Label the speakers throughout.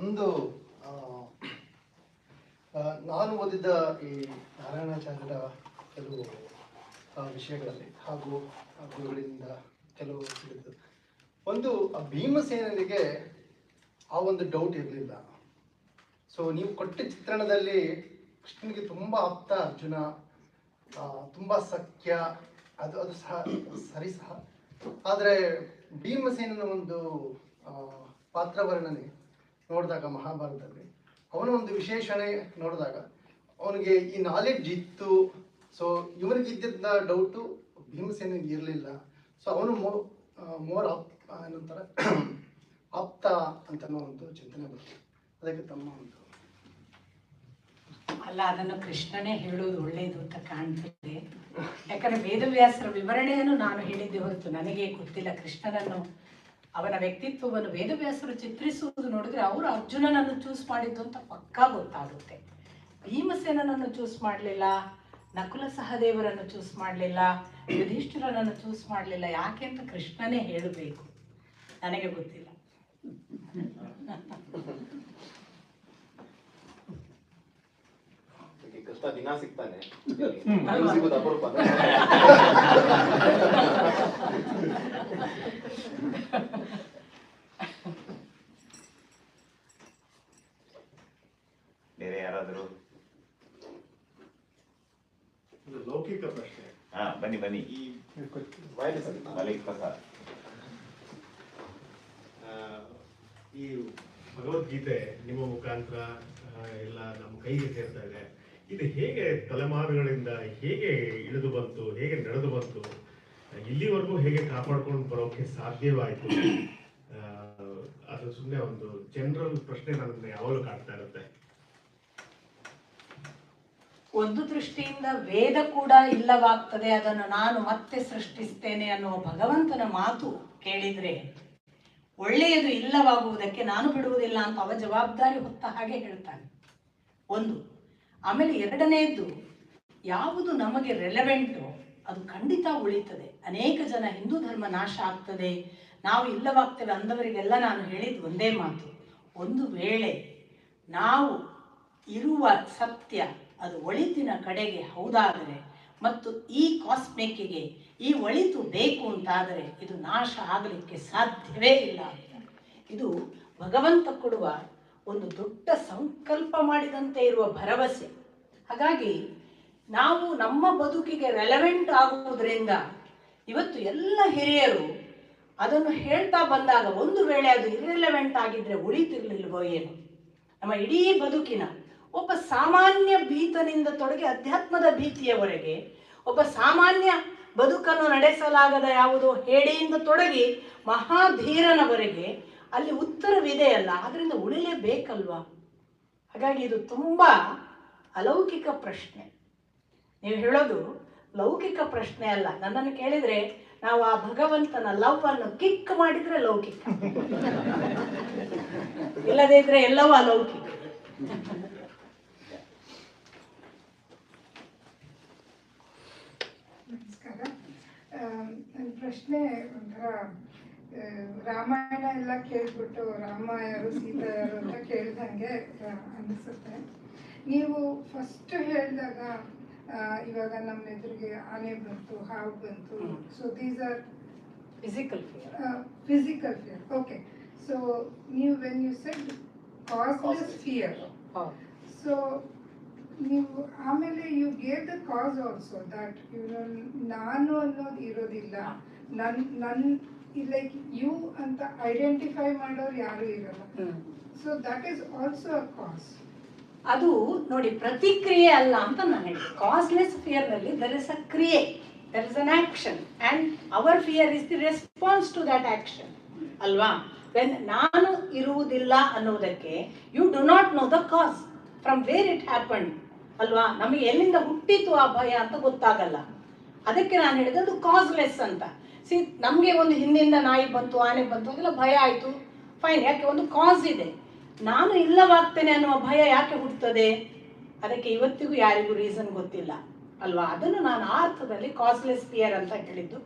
Speaker 1: ಒಂದು ನಾನು ಓದಿದ್ದ ಈ ನಾರಾಯಣಾಚಾರ್ಯರ ಕೆಲವು ವಿಷಯಗಳಲ್ಲಿ ಹಾಗೂ ಗುರುಗಳಿಂದ ಕೆಲವು ಸಿಗುತ್ತದೆ ಒಂದು, ಆ ಭೀಮಸೇನನಿಗೆ ಆ ಒಂದು ಡೌಟ್ ಇರಲಿಲ್ಲ. ಸೊ ನೀವು ಕೊಟ್ಟ ಚಿತ್ರಣದಲ್ಲಿ ಕೃಷ್ಣನಿಗೆ ತುಂಬ ಆಪ್ತ ಅರ್ಜುನ ತುಂಬ ಸಖ್ಯ, ಅದು ಅದು ಸಹ, ಸರಿ ಸಹ. ಆದರೆ ಭೀಮಸೇನನ ಒಂದು ಪಾತ್ರ ಪಾತ್ರವರ್ಣನೆ ನೋಡಿದಾಗ ಮಹಾಭಾರತದಲ್ಲಿ. ಅವನ ಒಂದು ವಿಶೇಷಣೆ ನೋಡಿದಾಗ, ಅವನಿಗೆ ಈ ನಾಲೆಡ್ಜ್ ಇತ್ತು. ಸೊ ಇವನಿಗೆ ಇದ್ದಿದ್ದ ಡೌಟು ಭೀಮಸೇನಿಗೆ ಇರಲಿಲ್ಲ. ಸೊ ಅವನು ಮೋ ಮೋರ್ ಆಪ್ ಏನಂತಾರೆ, ಆಪ್ತ ಅಂತ ಒಂದು ಚಿಂತನೆ ಬರ್ತದೆ ಅದಕ್ಕೆ ತಮ್ಮ ಒಂದು
Speaker 2: ಅಲ್ಲ, ಅದನ್ನು ಕೃಷ್ಣನೇ ಹೇಳೋದು ಒಳ್ಳೆಯದು ಅಂತ ಕಾಣ್ತದೆ. ಯಾಕಂದ್ರೆ ವೇದವ್ಯಾಸರ ವಿವರಣೆಯನ್ನು ನಾನು ಹೇಳಿದ್ದೆ ಹೊರತು ನನಗೆ ಗೊತ್ತಿಲ್ಲ ಕೃಷ್ಣನನ್ನು. ಅವನ ವ್ಯಕ್ತಿತ್ವವನ್ನು ವೇದವ್ಯಾಸರು ಚಿತ್ರಿಸುವುದು ನೋಡಿದ್ರೆ ಅವರು ಅರ್ಜುನನನ್ನು ಚೂಸ್ ಮಾಡಿದ್ದು ಅಂತ ಪಕ್ಕಾ ಗೊತ್ತಾಗುತ್ತೆ. ಭೀಮಸೇನನನ್ನು ಚೂಸ್ ಮಾಡಲಿಲ್ಲ, ನಕುಲ ಸಹದೇವರನ್ನು ಚೂಸ್ ಮಾಡಲಿಲ್ಲ, ಯುಧಿಷ್ಠಿರನನ್ನು ಚೂಸ್ ಮಾಡಲಿಲ್ಲ, ಯಾಕೆ ಅಂತ ಕೃಷ್ಣನೇ ಹೇಳಬೇಕು. ನನಗೆ ಗೊತ್ತಿಲ್ಲ.
Speaker 3: ಕೃಷ್ಣ ದಿನ ಸಿಗ್ತಾನೆ? ಸಿಗೋದು ಅಪರೂಪ
Speaker 4: ಬೇರೆ ಯಾರಾದರೂ?
Speaker 5: ಇದು ಲೌಕಿಕ ಪ್ರಶ್ನೆ.
Speaker 4: ಹಾ ಬನ್ನಿ ಬನ್ನಿ.
Speaker 5: ಈ.
Speaker 4: ಮಲಿಕ್ ಪ್ರಸಾದ್.
Speaker 5: ಆ, ಈ ಭಗವದ್ಗೀತೆ ನಿಮ್ಮ ಮುಖಾಂತರ ಎಲ್ಲ ನಮ್ಮ ಕೈಗೆ ಸೇರ್ತಾ ಇದೆ. ಇದು ಹೇಗೆ ತಲೆಮಾರುಗಳಿಂದ ಹೇಗೆ ಇಳಿದು ಬಂತು, ಹೇಗೆ ನಡೆದು ಬಂತು, ಇಲ್ಲಿವರೆಗೂ ಹೇಗೆ ಕಾಪಾಡ್ಕೊಂಡು ಬರೋಕೆ ಸಾಧ್ಯವಾಯಿತು? ಅದು ಸುಮ್ಮನೆ ಒಂದು ಜನರಲ್ ಪ್ರಶ್ನೆ ನನ್ನ ಯಾವಾಗಲೂ ಕಾಡ್ತಾ ಇರುತ್ತೆ.
Speaker 2: ಒಂದು ದೃಷ್ಟಿಯಿಂದ ವೇದ ಕೂಡ ಇಲ್ಲವಾಗ್ತದೆ, ಅದನ್ನು ನಾನು ಮತ್ತೆ ಸೃಷ್ಟಿಸ್ತೇನೆ ಅನ್ನುವ ಭಗವಂತನ ಮಾತು ಕೇಳಿದ್ರೆ ಒಳ್ಳೆಯದು ಇಲ್ಲವಾಗುವುದಕ್ಕೆ ನಾನು ಬಿಡುವುದಿಲ್ಲ ಅಂತ ಅವ ಜವಾಬ್ದಾರಿ ಹೊತ್ತ ಹಾಗೆ ಹೇಳ್ತಾನೆ. ಒಂದು ಆಮೇಲೆ ಎರಡನೆಯದ್ದು, ಯಾವುದು ನಮಗೆ ರೆಲೆವೆಂಟು ಅದು ಖಂಡಿತ ಉಳಿತದೆ. ಅನೇಕ ಜನ ಹಿಂದೂ ಧರ್ಮ ನಾಶ ಆಗ್ತದೆ. ನಾವು ಇಲ್ಲವಾಗ್ತೇವೆ ಅಂದವರಿಗೆಲ್ಲ ನಾನು ಹೇಳಿದ ಒಂದೇ ಮಾತು. ಒಂದು ವೇಳೆ ನಾವು ಇರುವ ಸತ್ಯ ಅದು ಒಳಿತಿನ ಕಡೆಗೆ ಹೌದಾದರೆ ಮತ್ತು ಈ ಕಾಸ್ಮೆಕ್ಕಿಗೆ ಈ ಒಳಿತು ಬೇಕು ಅಂತಾದರೆ ಇದು ನಾಶ ಆಗಲಿಕ್ಕೆ ಸಾಧ್ಯವೇ ಇಲ್ಲ ಇದು ಭಗವಂತ ಕೊಡುವ ಒಂದು ದೊಡ್ಡ ಸಂಕಲ್ಪ ಮಾಡಿದಂತೆ ಇರುವ ಭರವಸೆ. ಹಾಗಾಗಿ ನಾವು ನಮ್ಮ ಬದುಕಿಗೆ ರೆಲೆವೆಂಟ್ ಆಗುವುದರಿಂದ ಇವತ್ತು ಎಲ್ಲ ಹಿರಿಯರು ಅದನ್ನು ಹೇಳ್ತಾ ಬಂದಾಗ ಒಂದು ವೇಳೆ ಅದು ಇರ್ರೆಲೆವೆಂಟ್ ಆಗಿದ್ರೆ ಉಳಿತಿರ್ಲಿಲ್ವೋ ಏನು? ನಮ್ಮ ಇಡೀ ಬದುಕಿನ ಒಬ್ಬ ಸಾಮಾನ್ಯ ಭೀತನಿಂದ ತೊಡಗಿ ಅಧ್ಯಾತ್ಮದ ಭೀತಿಯವರೆಗೆ ಒಬ್ಬ ಸಾಮಾನ್ಯ ಬದುಕನ್ನು ನಡೆಸಲಾಗದ ಯಾವುದೋ ಹೇಳಿಯಿಂದ ತೊಡಗಿ ಮಹಾಧೀರನವರೆಗೆ ಅಲ್ಲಿ ಉತ್ತರವಿದೆ ಅಲ್ಲ, ಆದ್ರಿಂದ ಉಳಿಲೇಬೇಕಲ್ವಾ? ಹಾಗಾಗಿ ಇದು ತುಂಬ ಅಲೌಕಿಕ ಪ್ರಶ್ನೆ. ನೀವು ಹೇಳೋದು ಲೌಕಿಕ ಪ್ರಶ್ನೆ ಅಲ್ಲ. ನನ್ನನ್ನು ಕೇಳಿದ್ರೆ ನಾವು ಆ ಭಗವಂತನ ಲವ್ ಅನ್ನು ಕಿಕ್ ಮಾಡಿದ್ರೆ ಲೌಕಿಕ. ಇಲ್ಲದೇ ಇದ್ರೆ ಎಲ್ಲವೂ ಅಲೌಕಿಕ.
Speaker 6: ನನ್ನ ಪ್ರಶ್ನೆ ಒಂಥರ ರಾಮಾಯಣ ಎಲ್ಲ ಕೇಳ್ಬಿಟ್ಟು ರಾಮ ಯಾರು ಸೀತಾ ಯಾರು ಅಂತ ಕೇಳ್ದಂಗೆ ಅನಿಸುತ್ತೆ. ನೀವು ಫಸ್ಟ್ ಹೇಳಿದಾಗ ಇವಾಗ ನಮ್ಮ ಎದುರಿಗೆ ಆನೆ ಬಂತು ಹಾವು ಬಂತು. So these are
Speaker 2: physical fear
Speaker 6: physical fear okay so ನೀವು when you said causeless fear so ನೀವು ಆಮೇಲೆ you gave the cause also that you ನಾನು ಅನ್ನೋದು ಇರೋದಿಲ್ಲ. ನನ್ ನನ್ ಲೈಕ್ ಯು ಅಂತ ಐಡೆಂಟಿಫೈ ಮಾಡೋರು ಯಾರು ಇರಲ್ಲ. So that is also a cause
Speaker 2: ಅದು ನೋಡಿ ಪ್ರತಿಕ್ರಿಯೆ ಅಲ್ಲ ಅಂತ ನಾನು ಹೇಳಿ ಕಾಸ್ಲೆಸ್ ಫಿಯರ್ನಲ್ಲಿ ದರ್ ಇಸ್ ಅ ಕ್ರಿಯೆ there is an action and our fear is the response to that action ಅಲ್ವಾ? ವೆನ್ ನಾನು ಇರುವುದಿಲ್ಲ ಅನ್ನೋದಕ್ಕೆ you do not know the cause from where it happen ಅಲ್ವಾ? ನಮಗೆ ಎಲ್ಲಿಂದ ಹುಟ್ಟಿತು ಆ ಭಯ ಅಂತ ಗೊತ್ತಾಗಲ್ಲ. ಅದಕ್ಕೆ ನಾನು ಹೇಳಿದೆ ಅದು ಕಾಸ್ಲೆಸ್ ಅಂತ. ಸಿ ನಮಗೆ ಒಂದು ಹಿಂದಿಂದ ನಾಯಿ ಬಂತು, ಆನೆ ಬಂತು, ಅದೆಲ್ಲ ಭಯ ಆಯಿತು. ಫೈನ್ ಯಾಕೆ? ಒಂದು ಕಾಸ್ ಇದೆ. ನಾನು ಇಲ್ಲವಾಗ್ತೇನೆ ಅನ್ನುವ ಭಯ ಯಾಕೆ ಹುಡ್ತದೆ ಅದಕ್ಕೆ ಇವತ್ತಿಗೂ ಯಾರಿಗೂ ರೀಸನ್ ಗೊತ್ತಿಲ್ಲ. ಅಲ್ವಾ? ಅದನ್ನು ನಾನು ಆ ಅರ್ಥದಲ್ಲಿ ಕಾಸ್ಲೆಸ್ ಫಿಯರ್ ಅಂತ ಹೇಳಿದ್ದು.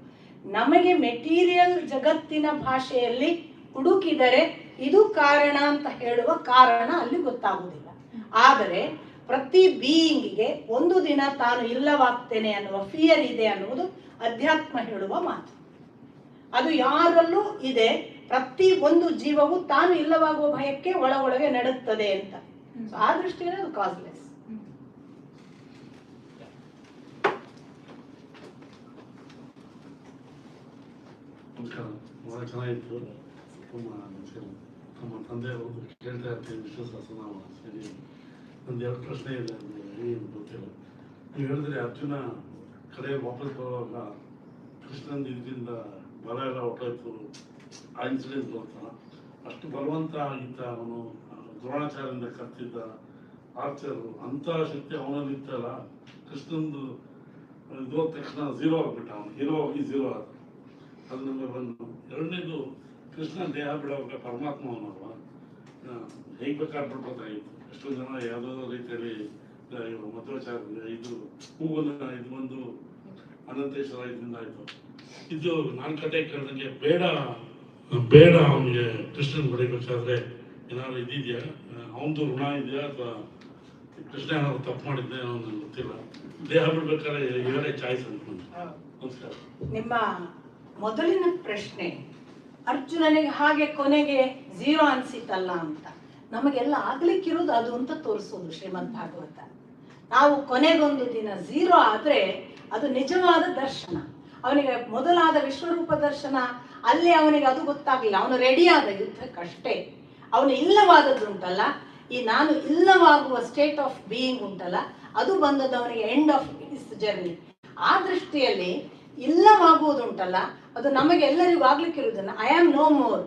Speaker 2: ನಮಗೆ ಮೆಟೀರಿಯಲ್ ಜಗತ್ತಿನ ಭಾಷೆಯಲ್ಲಿ ಹುಡುಕಿದರೆ ಇದು ಕಾರಣ ಅಂತ ಹೇಳುವ ಕಾರಣ ಅಲ್ಲಿ ಗೊತ್ತಾಗುವುದಿಲ್ಲ. ಆದರೆ ಪ್ರತಿ ಬೀಯಿಂಗಿಗೆ ಒಂದು ದಿನ ತಾನು ಇಲ್ಲವಾಗ್ತೇನೆ ಅನ್ನುವ ಫಿಯರ್ ಇದೆ ಅನ್ನುವುದು ಅಧ್ಯಾತ್ಮ ಹೇಳುವ ಮಾತು. ಅದು ಯಾರಲ್ಲೂ ಇದೆ. ಪ್ರತಿ ಒಂದು ಜೀವವು ತಾನು ಇಲ್ಲವಾಗುವ ಭಯಕ್ಕೆ ಒಳ ಒಳಗೆ ನಡುತ್ತದೆ ಅಂತ. ಆ ದೃಷ್ಟಿಯಲ್ಲಿ ಅದು ಕಾಸ್ಲೆಸ್
Speaker 7: ಭಾಳ ಚೆನ್ನಾಗಿತ್ತು ನಮಸ್ಕಾರ ನಮ್ಮ ತಂದೆಯವರು ಕೇಳ್ತಾ ಇರ್ತೀವಿ ವಿಶ್ವ ಸಹಸ್ರನಾಮ ಸರಿ ಒಂದು ಎರಡು ಪ್ರಶ್ನೆ ಇದೆ ಏನು ಗೊತ್ತಿಲ್ಲ ನೀವು ಹೇಳಿದ್ರೆ ಅರ್ಜುನ ಕಡೆ ವಾಪಸ್ ಬರುವಾಗ ಕೃಷ್ಣನ ಇದರಿಂದ ಬಲ ಎಲ್ಲ ಹೊಟ್ಟೋಯ್ತು ಆ ಇನ್ಸಿಡೆಂಟ್ ಬರ್ತಾನ ಅಷ್ಟು ಬಲವಂತ ಆಗಿದ್ದ ಅವನು ದ್ರೋಣಾಚಾರ್ಯದಿಂದ ಕತ್ತಿದ್ದ ಆರ್ಚರು ಅಂಥ ಶಕ್ತಿ ಅವನಲ್ಲಿ ಕೃಷ್ಣಂದು ಇದು ತಕ್ಷಣ ಝೀರೋ ಆಗ್ಬಿಟ್ಟ ಅವನು ಹೀರೋ ಆಗಿ ಝೀರೋ ಆದ. ಅದು ನಮಗೆ ಬಂದು ಎರಡನೇದು ಕೃಷ್ಣ ದೇಹ ಬಿಡೋವಾಗ ಪರಮಾತ್ಮ ಅವನಲ್ವ? ಹೇಗೆ ಬೇಕಾದ್ರೆ ಬಿಡ್ಬೇಕಾಗಿತ್ತು ಎಷ್ಟೋ ಜನ ಯಾವುದೋ ರೀತಿಯಲ್ಲಿ ಮಧ್ವಾಚಾರ್ಯ ಇದು, ಹೂವನ್ನ ಇದು ಬಂದು ಅನಂತೇಶ್ವರ ಇದರಿಂದ ಆಯ್ತು. ಇದು ನಾನು ಕತೆ ಕೇಳಿದಂಗೆ ಬೇಡ ಬೇಡ ಅವನಿಗೆ ಕೃಷ್ಣನ್ ಬಡಿಬೇಕಾದ್ರೆ ಏನಾದ್ರು ಇದಿದೆಯಾ? ಅವನದು ಋಣ ಇದೆಯಾ ಅಥವಾ ಕೃಷ್ಣ ಏನಾದ್ರು ತಪ್ಪು ಮಾಡಿದ್ದೆ ಅವನು ಗೊತ್ತಿಲ್ಲ. ದೇಹ ಬಿಡ್ಬೇಕಾದ್ರೆ ಇವರೇ ಚಾಯ್ಸ್ ಅನ್ಕೊಂಡು.
Speaker 2: ನಿಮ್ಮ ಮೊದಲಿನ ಪ್ರಶ್ನೆ, ಅರ್ಜುನನಿಗೆ ಹಾಗೆ ಕೊನೆಗೆ ಝೀರೋ ಅನ್ಸಿತ್ತಲ್ಲ ಅಂತ. ನಮಗೆಲ್ಲ ಆಗ್ಲಿಕ್ಕಿರೋದು ಅದು ಅಂತ ತೋರಿಸೋದು ಶ್ರೀಮದ್ ಭಾಗವತ. ನಾವು ಕೊನೆಗೊಂದು ದಿನ ಝೀರೋ ಆದ್ರೆ ಅದು ನಿಜವಾದ ದರ್ಶನ. ಅವನಿಗೆ ಮೊದಲಾದ ವಿಶ್ವರೂಪ ದರ್ಶನ, ಅಲ್ಲಿ ಅವನಿಗೆ ಅದು ಗೊತ್ತಾಗಲಿಲ್ಲ. ಅವನು ರೆಡಿಯಾದ ಯುದ್ಧಕ್ಕಷ್ಟೇ ಅವನು ಇಲ್ಲವಾದದ್ದುಂಟಲ್ಲ ಈ ನಾನು ಇಲ್ಲವಾಗುವ ಸ್ಟೇಟ್ ಆಫ್ ಬೀಯಿಂಗ್ ಉಂಟಲ್ಲ? ಅದು ಬಂದದ್ದು ಅವನಿಗೆ ಎಂಡ್ ಆಫ್ ಇಸ್ ಜರ್ನಿ ಆ ದೃಷ್ಟಿಯಲ್ಲಿ ಇಲ್ಲವಾಗುವುದುಂಟಲ್ಲ ಅದು ನಮಗೆ ಎಲ್ಲರಿಗೂ ಆಗ್ಲಿಕ್ಕಿರುವುದನ್ನ ಐ ಆಮ್ ನೋ ಮೋರ್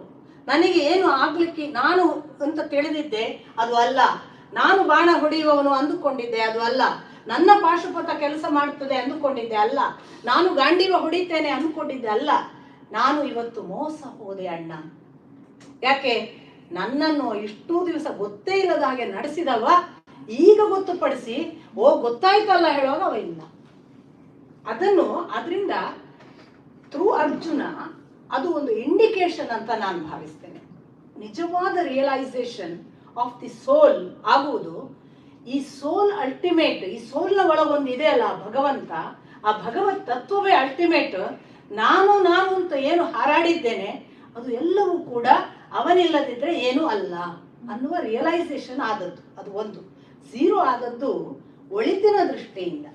Speaker 2: ನನಗೆ ಏನು ಆಗ್ಲಿಕ್ಕೆ ನಾನು ಅಂತ ತಿಳಿದಿದ್ದೆ, ಅದು ಅಲ್ಲ. ನಾನು ಬಾಣ ಹೊಡೆಯುವವನು ಅಂದುಕೊಂಡಿದ್ದೆ, ಅದು ಅಲ್ಲ. ನನ್ನ ಪಾಶುಪತ ಕೆಲಸ ಮಾಡುತ್ತದೆ ಅಂದುಕೊಂಡಿದ್ದೆ ಅಲ್ಲ. ನಾನು ಗಾಂಡೀವ ಹೊಡಿತೇನೆ ಅಂದುಕೊಂಡಿದ್ದೆ ಅಲ್ಲ. ನಾನು ಇವತ್ತು ಮೋಸ ಹೋದೆ ಅಣ್ಣ. ಯಾಕೆ? ನನ್ನನ್ನು ಇಷ್ಟು ದಿವಸ ಗೊತ್ತೇ ಇಲ್ಲದ ಹಾಗೆ ನಡೆಸಿದವ ಈಗ ಗೊತ್ತುಪಡಿಸಿ, ಓ, ಗೊತ್ತಾಯ್ತಲ್ಲ ಹೇಳುವಾಗ ಅವ ಇಲ್ಲ. ಅದನ್ನು ಅದರಿಂದ ಥ್ರೂ ಅರ್ಜುನ, ಅದು ಒಂದು ಇಂಡಿಕೇಶನ್ ಅಂತ ನಾನು ಭಾವಿಸ್ತೇನೆ. ನಿಜವಾದ ರಿಯಲೈಸೇಷನ್ ಆಫ್ ದಿ ಸೋಲ್ ಆಗುವುದು ಈ ಸೋಲ್ ಅಲ್ಟಿಮೇಟ್ ಈ ಸೋಲ್ನ ಒಳಗೊಂದು ಇದೆ ಅಲ್ಲ ಭಗವಂತ, ಆ ಭಗವತ್ ತತ್ವವೇ ಅಲ್ಟಿಮೇಟ್ ನಾನು ನಾನು ಅಂತ ಏನು ಹಾರಾಡಿದ್ದೇನೆ, ಅದು ಎಲ್ಲವೂ ಕೂಡ ಅವನಿಲ್ಲದಿದ್ರೆ ಏನೂ ಅಲ್ಲ ಅನ್ನುವ ರಿಯಲೈಸೇಷನ್ ಆದದ್ದು. ಅದು ಒಂದು. ಝೀರೋ ಆದದ್ದು ಒಳಿತಿನ ದೃಷ್ಟಿಯಿಂದ.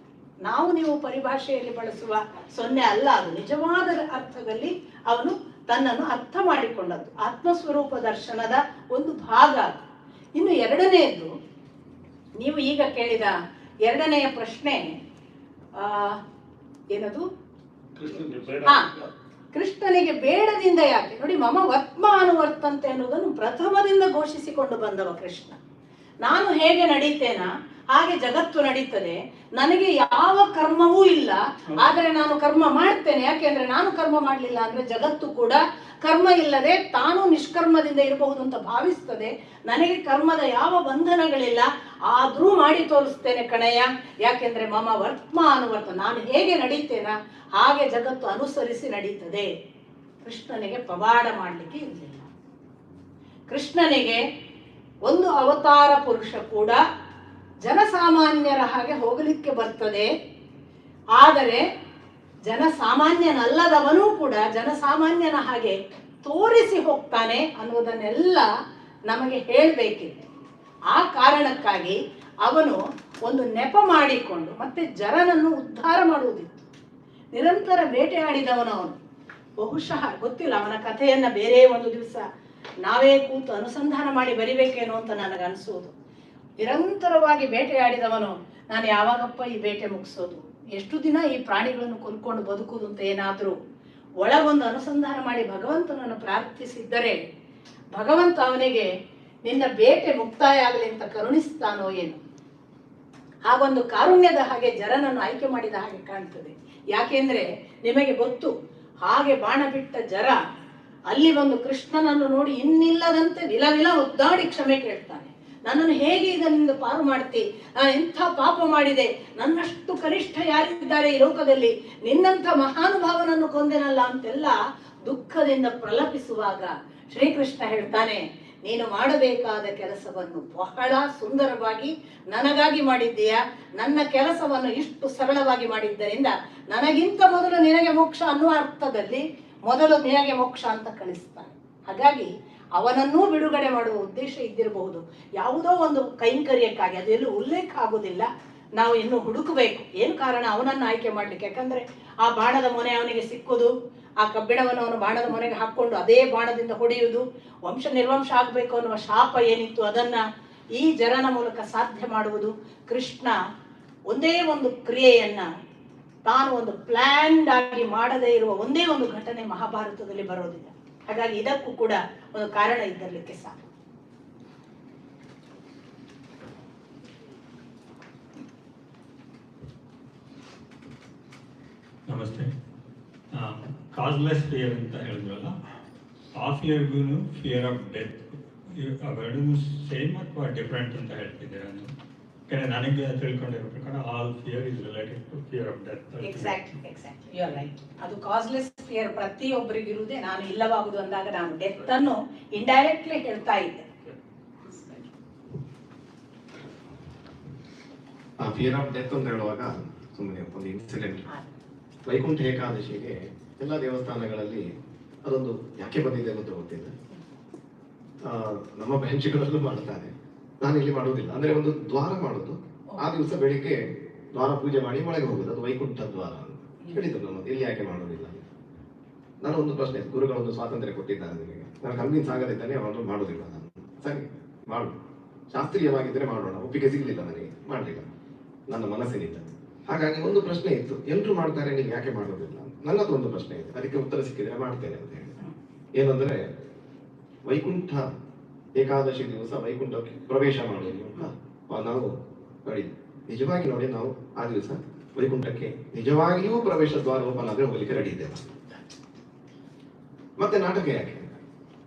Speaker 2: ನಾವು ನೀವು ಪರಿಭಾಷೆಯಲ್ಲಿ ಬಳಸುವ ಸೊನ್ನೆ ಅಲ್ಲ, ಅದು ನಿಜವಾದ ಅರ್ಥದಲ್ಲಿ ಅವನು ತನ್ನನ್ನು ಅರ್ಥ ಮಾಡಿಕೊಂಡದ್ದು. ಆತ್ಮಸ್ವರೂಪ ದರ್ಶನದ ಒಂದು ಭಾಗ. ಇನ್ನು ಎರಡನೆಯದು ನೀವು ಈಗ ಕೇಳಿದ ಎರಡನೆಯ ಪ್ರಶ್ನೆ ಆ, ಏನದು? ಹಾ ಕೃಷ್ಣನಿಗೆ ಬೇಡದಿಂದ ಯಾಕೆ? ನೋಡಿ ಮಮ ವತ್ಮ ಅನುವರ್ತಂತೆ ಅನ್ನೋದನ್ನು ಪ್ರಥಮದಿಂದ ಘೋಷಿಸಿಕೊಂಡು ಬಂದವ ಕೃಷ್ಣ. ನಾನು ಹೇಗೆ ನಡೀತೇನ? ಹಾಗೆ ಜಗತ್ತು ನಡೀತದೆ. ನನಗೆ ಯಾವ ಕರ್ಮವೂ ಇಲ್ಲ. ಆದರೆ ನಾನು ಕರ್ಮ ಮಾಡ್ತೇನೆ. ಯಾಕೆಂದ್ರೆ ನಾನು ಕರ್ಮ ಮಾಡಲಿಲ್ಲ ಅಂದ್ರೆ ಜಗತ್ತು ಕೂಡ ಕರ್ಮ ಇಲ್ಲದೆ ತಾನು ನಿಷ್ಕರ್ಮದಿಂದ ಇರಬಹುದು ಅಂತ ಭಾವಿಸ್ತದೆ. ನನಗೆ ಕರ್ಮದ ಯಾವ ಬಂಧನಗಳಿಲ್ಲ. ಆದ್ರೂ ಮಾಡಿ ತೋರಿಸ್ತೇನೆ ಕಣಯ್ಯ. ಯಾಕೆಂದ್ರೆ ಮಮ ವರ್ತ್ಮ ಅನುವರ್ತ. ನಾನು ಹೇಗೆ ನಡೀತೇನ? ಹಾಗೆ ಜಗತ್ತು ಅನುಸರಿಸಿ ನಡೀತದೆ. ಕೃಷ್ಣನಿಗೆ ಪವಾಡ ಮಾಡಲಿಕ್ಕೆ ಇರಲಿಲ್ಲ. ಕೃಷ್ಣನಿಗೆ ಒಂದು ಅವತಾರ ಪುರುಷ ಕೂಡ ಜನಸಾಮಾನ್ಯರ ಹಾಗೆ ಹೋಗಲಿಕ್ಕೆ ಬರ್ತದೆ. ಆದರೆ ಜನಸಾಮಾನ್ಯನಲ್ಲದವನೂ ಕೂಡ ಜನಸಾಮಾನ್ಯನ ಹಾಗೆ ತೋರಿಸಿ ಹೋಗ್ತಾನೆ ಅನ್ನುವುದನ್ನೆಲ್ಲ ನಮಗೆ ಹೇಳಬೇಕಿದೆ. ಆ ಕಾರಣಕ್ಕಾಗಿ ಅವನು ಒಂದು ನೆಪ ಮಾಡಿಕೊಂಡು ಮತ್ತೆ ಜರನನ್ನು ಉದ್ಧಾರ ಮಾಡುವುದಿತ್ತು. ನಿರಂತರ ಬೇಟೆಯಾಡಿದವನು ಅವನು. ಬಹುಶಃ ಗೊತ್ತಿಲ್ಲ, ಅವನ ಕಥೆಯನ್ನು ಬೇರೆ ಒಂದು ದಿವಸ ನಾವೇ ಕೂತು ಅನುಸಂಧಾನ ಮಾಡಿ ಬರಿಬೇಕೇನೋ ಅಂತ ನನಗನ್ಸೋದು. ನಿರಂತರವಾಗಿ ಬೇಟೆಯಾಡಿದವನು, ನಾನು ಯಾವಾಗಪ್ಪ ಈ ಬೇಟೆ ಮುಗಿಸೋದು? ಎಷ್ಟು ದಿನ ಈ ಪ್ರಾಣಿಗಳನ್ನು ಕೊಲ್ಕೊಂಡು ಬದುಕುವುದು ಅಂತ ಏನಾದರೂ? ಒಳಗೊಂದು ಅನುಸಂಧಾನ ಮಾಡಿ ಭಗವಂತನನ್ನು ಪ್ರಾರ್ಥಿಸಿದ್ದರೆ, ಭಗವಂತ ಅವನಿಗೆ, ನಿನ್ನ ಬೇಟೆ ಮುಕ್ತಾಯ ಆಗಲಿ ಅಂತ ಕರುಣಿಸ್ತಾನೋ ಏನು? ಹಾಗೊಂದು ಕಾರುಣ್ಯದ ಹಾಗೆ ಜರನನ್ನು ಆಯ್ಕೆ ಮಾಡಿದ ಹಾಗೆ ಕಾಣ್ತದೆ. ಯಾಕೆಂದ್ರೆ ನಿಮಗೆ ಗೊತ್ತು, ಹಾಗೆ ಬಾಣ ಬಿಟ್ಟ ಜರ ಅಲ್ಲಿ ಒಂದು ಕೃಷ್ಣನನ್ನು ನೋಡಿ ಇನ್ನಿಲ್ಲದಂತೆ ವಿಲವಿಲ ಉದ್ದಾಡಿ ಕ್ಷಮೆ ಕೇಳ್ತಾನೆ. ನನ್ನನ್ನು ಹೇಗೆ ಇದರಿಂದ ಪಾರು ಮಾಡ್ತಿ? ಎಂಥ ಪಾಪ ಮಾಡಿದೆ? ನನ್ನಷ್ಟು ಕನಿಷ್ಠ ಯಾರಿದ್ದಾರೆ ಈ ಲೋಕದಲ್ಲಿ? ನಿನ್ನಂಥ ಮಹಾನುಭಾವನನ್ನು ಕೊಂದೆನಲ್ಲ ಅಂತೆಲ್ಲ ದುಃಖದಿಂದ ಪ್ರಲಪಿಸುವಾಗ ಶ್ರೀಕೃಷ್ಣ ಹೇಳ್ತಾನೆ, ನೀನು ಮಾಡಬೇಕಾದ ಕೆಲಸವನ್ನು ಬಹಳ ಸುಂದರವಾಗಿ ನನಗಾಗಿ ಮಾಡಿದ್ದೀಯಾ? ನನ್ನ ಕೆಲಸವನ್ನು ಇಷ್ಟು ಸರಳವಾಗಿ ಮಾಡಿದ್ದರಿಂದ ನನಗಿಂತ ಮೊದಲು ನಿನಗೆ ಮೋಕ್ಷ ಅನ್ನುವ ಅರ್ಥದಲ್ಲಿ ಮೊದಲು ನಿನಗೆ ಮೋಕ್ಷ ಅಂತ ಕಳಿಸ್ತಾನೆ. ಹಾಗಾಗಿ ಅವನನ್ನೂ ಬಿಡುಗಡೆ ಮಾಡುವ ಉದ್ದೇಶ ಇದ್ದಿರಬಹುದು. ಯಾವುದೋ ಒಂದು ಕೈಂಕರ್ಯಕ್ಕಾಗಿ ಅದೆಲ್ಲೂ ಉಲ್ಲೇಖ ಆಗುವುದಿಲ್ಲ. ನಾವು ಇನ್ನು ಹುಡುಕಬೇಕು. ಏನು ಕಾರಣ ಅವನನ್ನು ಆಯ್ಕೆ ಮಾಡ್ಲಿಕ್ಕೆ? ಯಾಕಂದ್ರೆ ಆ ಬಾಣದ ಮೊನೆ ಅವನಿಗೆ ಸಿಕ್ಕುದು, ಆ ಕಬ್ಬಿಣವನ್ನು ಅವನು ಬಾಣದ ಮೊನೆಗೆ ಹಾಕೊಂಡು ಅದೇ ಬಾಣದಿಂದ ಹೊಡೆಯುವುದು, ವಂಶ ನಿರ್ವಂಶ ಆಗಬೇಕು ಅನ್ನುವ ಶಾಪ ಏನಿತ್ತು ಅದನ್ನ ಈ ಜರನ ಮೂಲಕ ಸಾಧ್ಯ ಮಾಡುವುದು. ಕೃಷ್ಣ ಒಂದೇ ಒಂದು ಕ್ರಿಯೆಯನ್ನ ತಾನು ಒಂದು ಪ್ಲಾನ್ಡ್ ಆಗಿ ಮಾಡದೇ ಇರುವ ಒಂದೇ ಒಂದು ಘಟನೆ ಮಹಾಭಾರತದಲ್ಲಿ ಬರೋದಿಲ್ಲ ಹಾಗಾಗಿ ಇದಕ್ಕೂ ಕೂಡ ಒಂದು ಕಾರಣ ಇದ್ದಲ್ಲಿಕ್ಕೆ ಸಾಕು
Speaker 8: ನಮಸ್ತೆ. ಕಾಸ್ಲೆಸ್ ಫಿಯರ್ ಅಂತ ಹೇಳಿದ್ರಲ್ಲ ಆ ಫಿಯರ್ಗೂ ಫಿಯರ್ ಆಫ್ ಡೆತ್ ಅವೆರಡೂ ಸೇಮ್ ಅಥವಾ ಡಿಫ್ರೆಂಟ್ ಅಂತ ಹೇಳ್ತಿದ್ದೀರಾ ನೀವು? ಯಾಕಂದ್ರೆ ನನಗೆ ತಿಳ್ಕೊಂಡಿರೋ ಪ್ರಕಾರ all fear is related to fear of death
Speaker 2: exactly exactly you are right ಅದು ಕಾಸ್ಲೆಸ್ ಫಿಯರ್ ಪ್ರತಿಯೊಬ್ಬರಿಗಿರುವುದೇ ನಾನು ಇಲ್ಲವಾಗುದು ಅಂದಾಗ ನಾನು ಡೆತ್ ಅನ್ನು ಇಂಡೈರೆಕ್ಟ್ಲಿ ಹೇಳ್ತಾ ಇದ್ದೆ.
Speaker 3: ಆ ಫಿಯರ್ ಆಫ್ ಡೆತ್ ಅಂತ ಹೇಳುವಾಗ ಸುಮ್ಮನೆ ಒಂದು ಇನ್ಸಿಡೆಂಟ್ ವೈಕುಂಠ ಏಕಾದಶಿಗೆ ಎಲ್ಲ ದೇವಸ್ಥಾನಗಳಲ್ಲಿ ಅದೊಂದು ಯಾಕೆ ಬಂದಿದೆ ಅಂತ ಗೊತ್ತಿಲ್ಲ. ನಮ್ಮ ಬೆಂಚುಗಳಲ್ಲೂ ಮಾಡ್ತಾರೆ. ನಾನು ಇಲ್ಲಿ ಮಾಡುವುದಿಲ್ಲ ಅಂದ್ರೆ ಒಂದು ದ್ವಾರ ಮಾಡೋದು. ಆ ದಿವಸ ಬೆಳಿಗ್ಗೆ ದ್ವಾರ ಪೂಜೆ ಮಾಡಿ ಒಳಗೆ ಹೋಗುದು. ಅದು ವೈಕುಂಠ ದ್ವಾರ ಅಂತ. ಹೇಳಿದ್ರು ನಾನು ಇಲ್ಲಿ ಯಾಕೆ ಮಾಡೋದಿಲ್ಲ ನಾನು ಒಂದು ಪ್ರಶ್ನೆ. ಗುರುಗಳೊಂದು ಸ್ವಾತಂತ್ರ್ಯ ಕೊಟ್ಟಿದ್ದಾರೆ ನಿಮಗೆ. ನಾನು ಕನ್ವಿನ್ಸ್ ಆಗದಿದ್ದಾನೆ ಅವರು ಮಾಡೋದಿಲ್ಲ ನಾನು. ಸರಿ, ಮಾಡು. ಶಾಸ್ತ್ರೀಯವಾಗಿದ್ದರೆ ಮಾಡೋಣ. ಒಪ್ಪಿಗೆ ಸಿಗಲಿಲ್ಲ ನನಗೆ. ಮಾಡಲಿಲ್ಲ. ನನ್ನ ಮನಸ್ಸಿನಿಂದ. ಹಾಗಾಗಿ ಒಂದು ಪ್ರಶ್ನೆ ಇತ್ತು. ಎಲ್ಲರೂ ಮಾಡ್ತಾರೆ, ನೀವು ಯಾಕೆ ಮಾಡೋದಿಲ್ಲ ನನ್ನದು ಒಂದು ಪ್ರಶ್ನೆ ಇದೆ. ಅದಕ್ಕೆ ಉತ್ತರ ಸಿಕ್ಕಿದ್ರೆ ಮಾಡ್ತೇನೆ ಅಂತ ಹೇಳಿ. ಏನಂದ್ರೆ, ವೈಕುಂಠ ಏಕಾದಶಿ ದಿವಸ ವೈಕುಂಠಕ್ಕೆ ಪ್ರವೇಶ ಮಾಡೋದು ಅಂತ ನಾವು ನೋಡಿ ನಿಜವಾಗಿ ನೋಡಿ ನಾವು ಆ ದಿವಸ ವೈಕುಂಠಕ್ಕೆ ನಿಜವಾಗಿಯೂ ಪ್ರವೇಶ ದ್ವಾರ ಓಪನ್ ಆದ್ರೆ ಹೋಗ್ಲಿಕ್ಕೆ ರೆಡಿ ಇದ್ದೇವೆ. ಮತ್ತೆ ನಾಟಕ ಯಾಕೆ?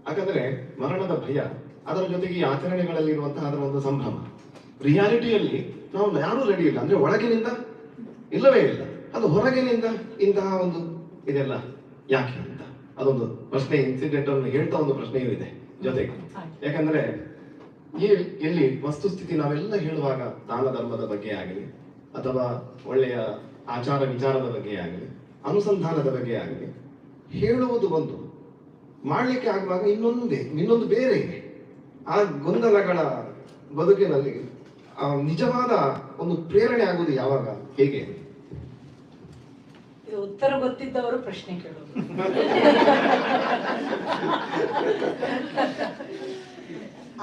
Speaker 3: ಯಾಕಂದ್ರೆ ಮರಣದ ಭಯ, ಅದರ ಜೊತೆಗೆ ಈ ಆಚರಣೆಗಳಲ್ಲಿ ಇರುವಂತಹ ಅದರ ಒಂದು ಸಂಭ್ರಮ ರಿಯಾಲಿಟಿಯಲ್ಲಿ ನಾವು ಯಾರು ರೆಡಿ ಇಲ್ಲ. ಅಂದ್ರೆ ಒಳಗಿನಿಂದ ಇಲ್ಲವೇ ಇಲ್ಲ. ಅದು ಹೊರಗಿನಿಂದ ಇಂತಹ ಒಂದು ಇದೆಲ್ಲ ಯಾಕೆ ಅಂತ. ಅದೊಂದು ಪ್ರಶ್ನೆ ಇನ್ಸಿಡೆಂಟ್ ಅನ್ನು ಹೇಳ್ತಾ ಒಂದು ಪ್ರಶ್ನೆಯೂ ಇದೆ. ಜೊತೆಗೆ. ಯಾಕಂದ್ರೆ ಈ ಎಲ್ಲಿ ವಸ್ತುಸ್ಥಿತಿ ನಾವೆಲ್ಲ ಹೇಳುವಾಗ ದಾನ ಧರ್ಮದ ಬಗ್ಗೆ ಆಗಲಿ ಅಥವಾ ಒಳ್ಳೆಯ ಆಚಾರ ವಿಚಾರದ ಬಗ್ಗೆ ಆಗಲಿ ಅನುಸಂಧಾನದ ಬಗ್ಗೆ ಆಗಲಿ ಹೇಳುವುದು ಒಂದು ಮಾಡಲಿಕ್ಕೆ ಆಗುವಾಗ ಇನ್ನೊಂದೇ ಇನ್ನೊಂದು ಬೇರೆ ಇದೆ. ಆ ಗೊಂದಲಗಳ ಬದುಕಿನಲ್ಲಿ ಆ ನಿಜವಾದ ಒಂದು ಪ್ರೇರಣೆ ಆಗುವುದು ಯಾವಾಗ? ಹೇಗೆ?
Speaker 2: ಇದು ಉತ್ತರ ಗೊತ್ತಿದ್ದವರು ಪ್ರಶ್ನೆ ಕೇಳೋದು.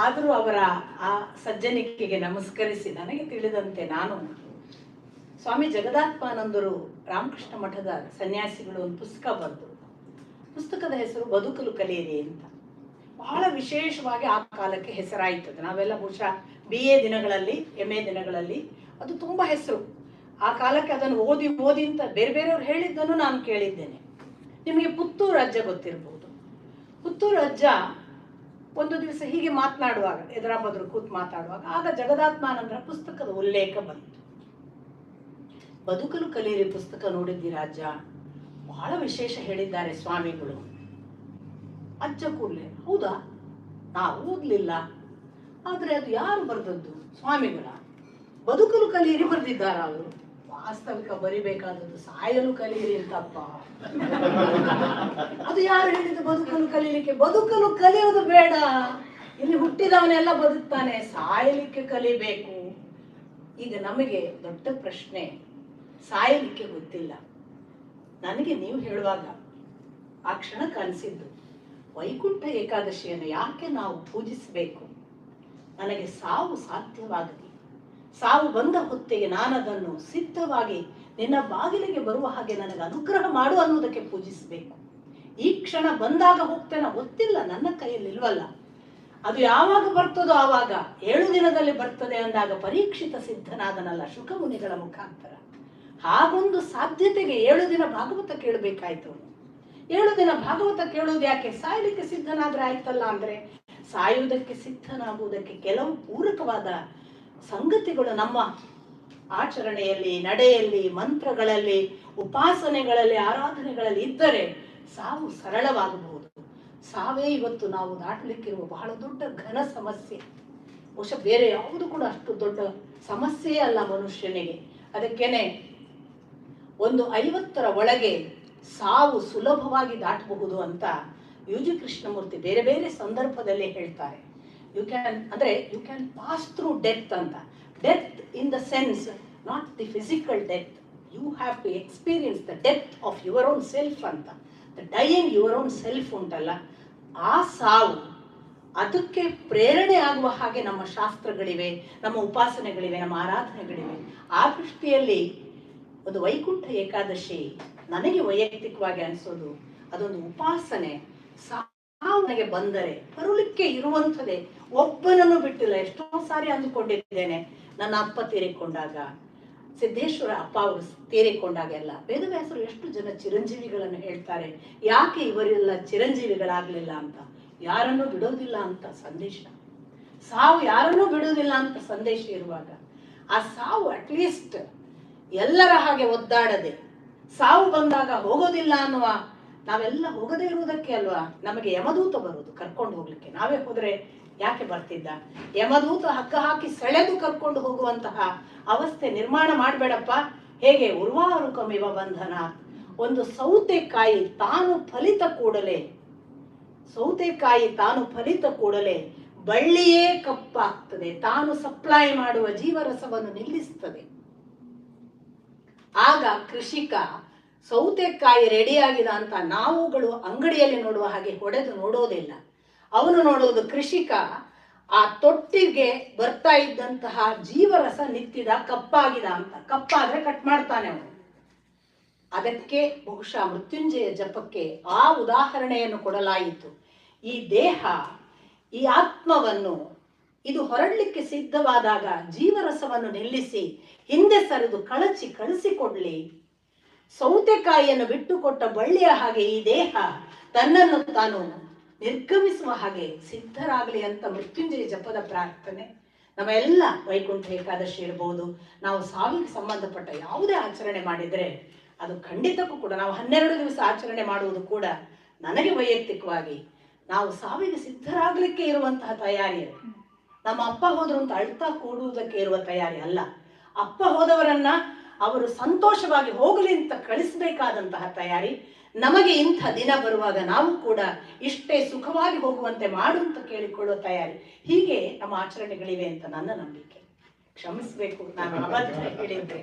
Speaker 2: ಆದರೂ ಅವರ ಆ ಸಜ್ಜನಿಕೆಗೆ ನಮಸ್ಕರಿಸಿ ನನಗೆ ತಿಳಿದಂತೆ ನಾನು ಸ್ವಾಮಿ ಜಗದಾತ್ಮಾನಂದರು ರಾಮಕೃಷ್ಣ ಮಠದ ಸನ್ಯಾಸಿಗಳು ಒಂದು ಪುಸ್ತಕ ಬರೆದು ಪುಸ್ತಕದ ಹೆಸರು ಬದುಕಲು ಕಲಿಯಿರಿ ಅಂತ. ಬಹಳ ವಿಶೇಷವಾಗಿ ಆ ಕಾಲಕ್ಕೆ ಹೆಸರಾಯ್ತದೆ. ನಾವೆಲ್ಲ ಬಹುಶಃ ಬಿ ಎ ದಿನಗಳಲ್ಲಿ, ಎಂ ಎ ದಿನಗಳಲ್ಲಿ ಅದು ತುಂಬಾ ಹೆಸರು. ಆ ಕಾಲಕ್ಕೆ ಅದನ್ನು ಓದಿ ಓದಿ ಅಂತ ಬೇರೆ ಬೇರೆಯವ್ರು ಹೇಳಿದ್ದನ್ನು ನಾನು ಕೇಳಿದ್ದೇನೆ. ನಿಮಗೆ ಪುತ್ತೂರು ಅಜ್ಜ ಗೊತ್ತಿರಬಹುದು ಪುತ್ತೂರು ಅಜ್ಜ ಒಂದು ದಿವಸ ಹೀಗೆ ಮಾತನಾಡುವಾಗ ಎದುರಾಬದ್ರು ಕೂತು ಮಾತಾಡುವಾಗ, ಆಗ ಜಗದಾತ್ಮಾನಂದರ ಪುಸ್ತಕದ ಉಲ್ಲೇಖ ಬಂತು. ಬದುಕಲು ಕಲಿಯಿರಿ ಪುಸ್ತಕ ನೋಡಿದ್ದೀರಾ ಅಜ್ಜ? ಬಹಳ ವಿಶೇಷ ಹೇಳಿದ್ದಾರೆ ಸ್ವಾಮಿಗಳು. ಅಜ್ಜ ಕೂಡ್ಲೆ, ಹೌದಾ? ನಾವು ಓದ್ಲಿಲ್ಲ. ಆದರೆ ಅದು ಯಾರು ಬರೆದದ್ದು? ಸ್ವಾಮಿಗಳ. ಬದುಕಲು ಕಲಿಯಿರಿ ಬರೆದಿದ್ದಾರ ಅವರು? ವಾಸ್ತವಿಕ ಬರಿಬೇಕಾದದ್ದು ಸಾಯಲು ಕಲಿಯಿರಿ ಅಂತಪ್ಪ. ಅದು ಯಾರು ಹೇಳಿದ್ದು ಬದುಕಲು ಕಲಿಯಲಿಕ್ಕೆ ಬದುಕಲು ಕಲಿಯೋದು ಬೇಡ. ಇಲ್ಲಿ ಹುಟ್ಟಿದವನೆಲ್ಲ ಬದುಕ್ತಾನೆ, ಸಾಯಲಿಕ್ಕೆ ಕಲಿಬೇಕು. ಈಗ ನಮಗೆ ದೊಡ್ಡ ಪ್ರಶ್ನೆ, ಸಾಯಲಿಕ್ಕೆ ಗೊತ್ತಿಲ್ಲ. ನನಗೆ ನೀವು ಹೇಳುವಾಗ ಆ ಕ್ಷಣ ಕನಸಿದ್ದು ವೈಕುಂಠ ಏಕಾದಶಿಯನ್ನು ಯಾಕೆ ನಾವು ಪೂಜಿಸಬೇಕು? ನನಗೆ ಸಾವು ಸಾಧ್ಯವಾಗಲಿ ಸಾವು ಬಂದ ಹೊತ್ತಿಗೆ ನಾನದನ್ನು ಸಿದ್ಧವಾಗಿ ನಿನ್ನ ಬಾಗಿಲಿಗೆ ಬರುವ ಹಾಗೆ ನನಗೆ ಅನುಗ್ರಹ ಮಾಡು ಅನ್ನೋದಕ್ಕೆ ಪೂಜಿಸಬೇಕು. ಈ ಕ್ಷಣ ಬಂದಾಗ ಹೋಗ್ತೇನೆ ಗೊತ್ತಿಲ್ಲ, ನನ್ನ ಕೈಯಲ್ಲಿ ಇಲ್ವಲ್ಲ. ಅದು ಯಾವಾಗ ಬರ್ತದೋ ಆವಾಗ ಏಳು ದಿನದಲ್ಲಿ ಬರ್ತದೆ ಅಂದಾಗ ಪರೀಕ್ಷಿತ ಸಿದ್ಧನಾದನಲ್ಲ ಶುಕಮುನಿಗಳ ಮುಖಾಂತರ. ಹಾಗೊಂದು ಸಾಧ್ಯತೆಗೆ ಏಳು ದಿನ ಭಾಗವತ ಕೇಳಬೇಕಾಯ್ತು. ಏಳು ದಿನ ಭಾಗವತ ಕೇಳೋದು ಯಾಕೆ? ಸಾಯಲಿಕ್ಕೆ ಸಿದ್ಧನಾದ್ರೆ ಆಯ್ತಲ್ಲ ಅಂದ್ರೆ, ಸಾಯುವುದಕ್ಕೆ ಸಿದ್ಧನಾಗುವುದಕ್ಕೆ ಕೆಲವು ಪೂರಕವಾದ ಸಂಗತಿಗಳು ನಮ್ಮ ಆಚರಣೆಯಲ್ಲಿ, ನಡೆಯಲ್ಲಿ, ಮಂತ್ರಗಳಲ್ಲಿ, ಉಪಾಸನೆಗಳಲ್ಲಿ, ಆರಾಧನೆಗಳಲ್ಲಿ ಇದ್ದರೆ ಸಾವು ಸರಳವಾಗಬಹುದು. ಸಾವೇ ಇವತ್ತು ನಾವು ದಾಟಲಿಕ್ಕಿರುವ ಬಹಳ ದೊಡ್ಡ ಘನ ಸಮಸ್ಯೆ. ಬಹುಶಃ ಬೇರೆ ಯಾವುದು ಕೂಡ ಅಷ್ಟು ದೊಡ್ಡ ಸಮಸ್ಯೆಯೇ ಅಲ್ಲ ಮನುಷ್ಯನಿಗೆ. ಅದಕ್ಕೇನೆ ಒಂದು ಐವತ್ತರ ಒಳಗೆ ಸಾವು ಸುಲಭವಾಗಿ ದಾಟಬಹುದು ಅಂತ ಯು ಜಿ ಕೃಷ್ಣಮೂರ್ತಿ ಬೇರೆ ಬೇರೆ ಸಂದರ್ಭದಲ್ಲಿ ಹೇಳ್ತಾರೆ. ಯು ಕ್ಯಾನ್ ಅಂದರೆ you can pass through death ಅಂತ. Death in the sense not the physical death you have to experience the death of your own self ಅಂತ. The dying your own self ಉಂಟಲ್ಲ. ಆ ಸಾವು, ಅದಕ್ಕೆ ಪ್ರೇರಣೆ ಆಗುವ ಹಾಗೆ ನಮ್ಮ ಶಾಸ್ತ್ರಗಳಿವೆ, ನಮ್ಮ ಉಪಾಸನೆಗಳಿವೆ, ನಮ್ಮ ಆರಾಧನೆಗಳಿವೆ. ಆ ದೃಷ್ಟಿಯಲ್ಲಿ ಒಂದು ವೈಕುಂಠ ಏಕಾದಶಿ ನನಗೆ ವೈಯಕ್ತಿಕವಾಗಿ ಅನಿಸೋದು, ಅದೊಂದು ಉಪಾಸನೆ. ಸಾವು ನನಗೆ ಬಂದರೆ, ಬರಲಿಕ್ಕೆ ಇರುವಂಥದ್ದೇ. ಒಬ್ಬನನ್ನು ಬಿಟ್ಟಿಲ್ಲ, ಎಷ್ಟೋ ಸಾರಿ ಅಂದುಕೊಂಡಿದ್ದೇನೆ. ನನ್ನ ಅಪ್ಪ ತೀರಿಕೊಂಡಾಗ, ಸಿದ್ದೇಶ್ವರ ಅಪ್ಪ ಅವರು ತೀರಿಕೊಂಡಾಗ ಎಲ್ಲ. ವೇದವ್ಯಾಸರು ಎಷ್ಟು ಜನ ಚಿರಂಜೀವಿಗಳನ್ನು ಹೇಳ್ತಾರೆ, ಯಾಕೆ ಇವರೆಲ್ಲ ಚಿರಂಜೀವಿಗಳಾಗಲಿಲ್ಲ ಅಂತ? ಯಾರನ್ನೂ ಬಿಡೋದಿಲ್ಲ ಅಂತ ಸಂದೇಶ. ಸಾವು ಯಾರನ್ನೂ ಬಿಡೋದಿಲ್ಲ ಅಂತ ಸಂದೇಶ ಇರುವಾಗ, ಆ ಸಾವು ಅಟ್ಲೀಸ್ಟ್ ಎಲ್ಲರ ಹಾಗೆ ಒದ್ದಾಡದೆ, ಸಾವು ಬಂದಾಗ ಹೋಗೋದಿಲ್ಲ ಅನ್ನುವ ನಾವೆಲ್ಲ ಹೋಗದೇ ಇರುವುದಕ್ಕೆ ಅಲ್ವಾ? ನಮಗೆ ಯಮದೂತ ಬರುವುದು, ಕರ್ಕೊಂಡು ಹೋಗ್ಲಿಕ್ಕೆ. ನಾವೇ ಹೋದ್ರೆ ಯಾಕೆ ಬರ್ತಿದ್ದ? ಯಮದೂತ ಹಕ್ಕ ಹಾಕಿ ಸೆಳೆದು ಕರ್ಕೊಂಡು ಹೋಗುವಂತಹ ಅವಸ್ಥೆ ನಿರ್ಮಾಣ ಮಾಡಬೇಡಪ್ಪ. ಹೇಗೆ? ಉರ್ವಾರುಕಮಿವ ಬಂಧನ ಒಂದು ಸೌತೆಕಾಯಿ ತಾನು ಫಲಿತ ಕೂಡಲೇ, ಸೌತೆಕಾಯಿ ತಾನು ಫಲಿತ ಕೂಡಲೇ ಬಳ್ಳಿಯೇ ಕಪ್ಪಾಗ್ತದೆ. ತಾನು ಸಪ್ಲೈ ಮಾಡುವ ಜೀವರಸವನ್ನು ನಿಲ್ಲಿಸ್ತದೆ. ಆಗ ಕೃಷಿಕ ಸೌತೆಕಾಯಿ ರೆಡಿಯಾಗಿದೆ ಅಂತ ನಾವುಗಳು ಅಂಗಡಿಯಲ್ಲಿ ನೋಡುವ ಹಾಗೆ ಹೊಡೆದು ನೋಡೋದಿಲ್ಲ. ಅವನು ನೋಡೋದು ಕೃಷಿಕ. ಆ ತೊಟ್ಟಿಗೆ ಬರ್ತಾ ಇದ್ದಂತಹ ಜೀವರಸ ನಿತ್ತಿದ ಕಪ್ಪಾಗಿದ ಅಂತ. ಕಪ್ಪಾದ್ರೆ ಕಟ್ ಮಾಡ್ತಾನೆ ಅವನು. ಅದಕ್ಕೆ ಬಹುಶಃ ಮೃತ್ಯುಂಜಯ ಜಪಕ್ಕೆ ಆ ಉದಾಹರಣೆಯನ್ನು ಕೊಡಲಾಯಿತು. ಈ ದೇಹ, ಈ ಆತ್ಮವನ್ನು ಇದು ಹೊರಡಲಿಕ್ಕೆ ಸಿದ್ಧವಾದಾಗ ಜೀವರಸವನ್ನು ನಿಲ್ಲಿಸಿ ಹಿಂದೆ ಸರಿದು ಕಳಚಿ ಕಳಿಸಿಕೊಡ್ಲಿ. ಸೌತೆಕಾಯಿಯನ್ನು ಬಿಟ್ಟುಕೊಟ್ಟ ಬಳ್ಳಿಯ ಹಾಗೆ ಈ ದೇಹ ತನ್ನನ್ನು ತಾನು ನಿರ್ಗಮಿಸುವ ಹಾಗೆ ಸಿದ್ಧರಾಗಲಿ ಅಂತ ಮೃತ್ಯುಂಜಯ ಜಪದ ಪ್ರಾರ್ಥನೆ. ನಮ್ಮ ಎಲ್ಲ ವೈಕುಂಠ ಏಕಾದಶಿ ಇರಬಹುದು ನಾವು ಸಾವಿಗೆ ಸಂಬಂಧಪಟ್ಟ ಯಾವುದೇ ಆಚರಣೆ ಮಾಡಿದರೆ ಅದು ಖಂಡಿತಕ್ಕೂ ಕೂಡ ನಾವು ಹನ್ನೆರಡು ದಿವಸ ಆಚರಣೆ ಮಾಡುವುದು ಕೂಡ ನನಗೆ ವೈಯಕ್ತಿಕವಾಗಿ ನಾವು ಸಾವಿಗೆ ಸಿದ್ಧರಾಗಲಿಕ್ಕೆ ಇರುವಂತಹ ತಯಾರಿ. ನಮ್ಮ ಅಪ್ಪ ಹೋದ್ರು ಅಂತ ಅಳ್ತಾ ಕೂಡುವುದಕ್ಕೆ ಇರುವ ತಯಾರಿ ಅಲ್ಲ. ಅಪ್ಪ ಹೋದವರನ್ನ ಅವರು ಸಂತೋಷವಾಗಿ ಹೋಗಲಿ ಅಂತ ಕಳಿಸಬೇಕಾದಂತಹ ತಯಾರಿ. ನಮಗೆ ಇಂಥ ದಿನ ಬರುವಾಗ ನಾವು ಕೂಡ ಇಷ್ಟೇ ಸುಖವಾಗಿ ಹೋಗುವಂತೆ ಮಾಡು ಅಂತ ಕೇಳಿಕೊಳ್ಳುವ ತಯಾರಿ. ಹೀಗೆ ನಮ್ಮ ಆಚರಣೆಗಳಿವೆ ಅಂತ ನನ್ನ ನಂಬಿಕೆ. ಕ್ಷಮಿಸಬೇಕು. ನಾನು ಹೇಳಿದ್ದೆ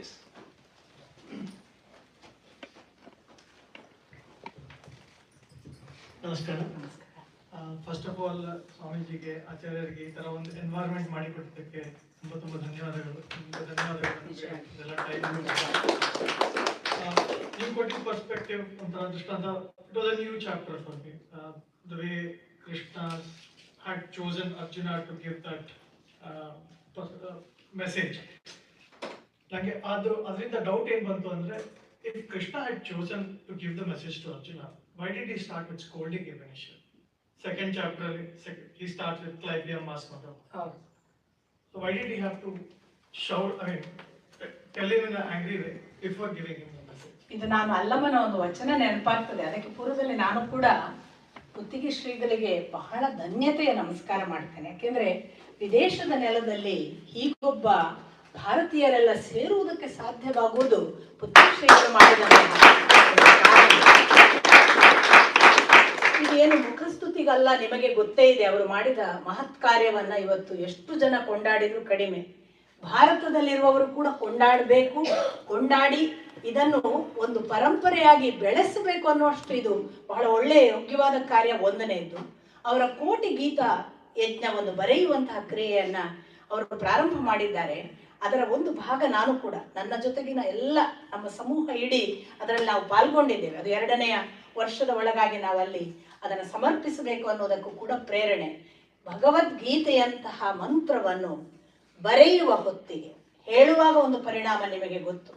Speaker 4: ಎಸ್
Speaker 9: ನಮಸ್ಕಾರ ಫಸ್ಟ್ ಆಫ್ ಆಲ್ ಸ್ವಾಮೀಜಿಗೆ ಆಚಾರ್ಯರಿಗೆ ಈ ತರ ಒಂದು ಎನ್ವೈರ್ಮೆಂಟ್ ಮಾಡಿಕೊಟ್ಟಿದ್ದಕ್ಕೆ ತುಂಬಾ ತುಂಬಾ ಧನ್ಯವಾದಗಳು. ತುಂಬಾ ಧನ್ಯವಾದಗಳು. ನೀವು ಕೊಟ್ಟಿದ್ದ ಪರ್ಸ್ಪೆಕ್ಟಿವ್ ಒಂಥರ ದೃಷ್ಟಾಂತ it was a new chapter for me the way Krishna had chosen Arjuna to give that message ನನಗೆ ಅದು, ಅದರಿಂದ ಡೌಟ್ ಏನು ಬಂತು ಅಂದ್ರೆ if Krishna had chosen to give the message to Arjuna why did he start with scolding in second chapter ಅಲ್ಲಿ he starts with ಕ್ಲೈಬಿಯಂ ಮಾಸ್ ಮದರ್
Speaker 2: ಹೌದು.
Speaker 9: So why did he have to shout, I mean, tell him in an angry way before giving him the message?
Speaker 2: ಇದು ನಾನು ಅಲ್ಲಮ್ಮನ ಒಂದು ವಚನ ನೆನಪಾಗ್ತದೆ. ಅದಕ್ಕೆ ಪೂರ್ವದಲ್ಲಿ ನಾನು ಕೂಡ ಕುತ್ತಿಗೆ ಶ್ರೀಗಳಿಗೆ ಬಹಳ ಧನ್ಯತೆಯ ನಮಸ್ಕಾರ ಮಾಡ್ತೇನೆ. ಯಾಕೆಂದ್ರೆ ವಿದೇಶದ ನೆಲದಲ್ಲಿ ಹೀಗೊಬ್ಬ ಭಾರತೀಯರೆಲ್ಲ ಸೇರುವುದಕ್ಕೆ ಸಾಧ್ಯವಾಗುವುದು ಕುತ್ತಿಗೆ ಶ್ರೀಗಳು ಮಾಡಿದಂತಹ ಒಂದು ಕಾರ್ಯ. ನಿಮಗೆ ಗೊತ್ತೇ ಇದೆ, ಅವರು ಮಾಡಿದ ಮಹತ್ ಕಾರ್ಯವನ್ನ ಇವತ್ತು ಎಷ್ಟು ಜನ ಕೊಂಡಾಡಿದ್ರು ಕಡಿಮೆ ಭಾರತದಲ್ಲಿರುವವರು ಕೂಡ ಕೊಂಡಾಡಬೇಕು ಕೊಂಡಾಡಿ ಇದನ್ನು ಒಂದು ಪರಂಪರೆಯಾಗಿ ಬೆಳೆಸಬೇಕು ಅನ್ನುವಷ್ಟು ಇದು ಬಹಳ ಒಳ್ಳೆಯ ಯೋಗ್ಯವಾದ ಕಾರ್ಯ ಒಂದನೆಯದ್ದು ಅವರ ಕೋಟಿ ಗೀತ ಯಜ್ಞವನ್ನು ಬರೆಯುವಂತಹ ಕ್ರಿಯೆಯನ್ನ ಅವರು ಪ್ರಾರಂಭ ಮಾಡಿದ್ದಾರೆ ಅದರ ಒಂದು ಭಾಗ ನಾನು ಕೂಡ, ನನ್ನ ಜೊತೆಗಿನ ಎಲ್ಲ ನಮ್ಮ ಸಮೂಹ ಇಡೀ ಅದರಲ್ಲಿ ನಾವು ಪಾಲ್ಗೊಂಡಿದ್ದೇವೆ. ಅದು ಎರಡನೆಯ ವರ್ಷದ ಒಳಗಾಗಿ ನಾವು ಅಲ್ಲಿ ಅದನ್ನು ಸಮರ್ಪಿಸಬೇಕು ಅನ್ನೋದಕ್ಕೂ ಕೂಡ ಪ್ರೇರಣೆ. ಭಗವದ್ಗೀತೆಯಂತಹ ಮಂತ್ರವನ್ನು ಬರೆಯುವ ಹೊತ್ತಿಗೆ, ಹೇಳುವಾಗ ಒಂದು ಪರಿಣಾಮ ನಿಮಗೆ ಗೊತ್ತು.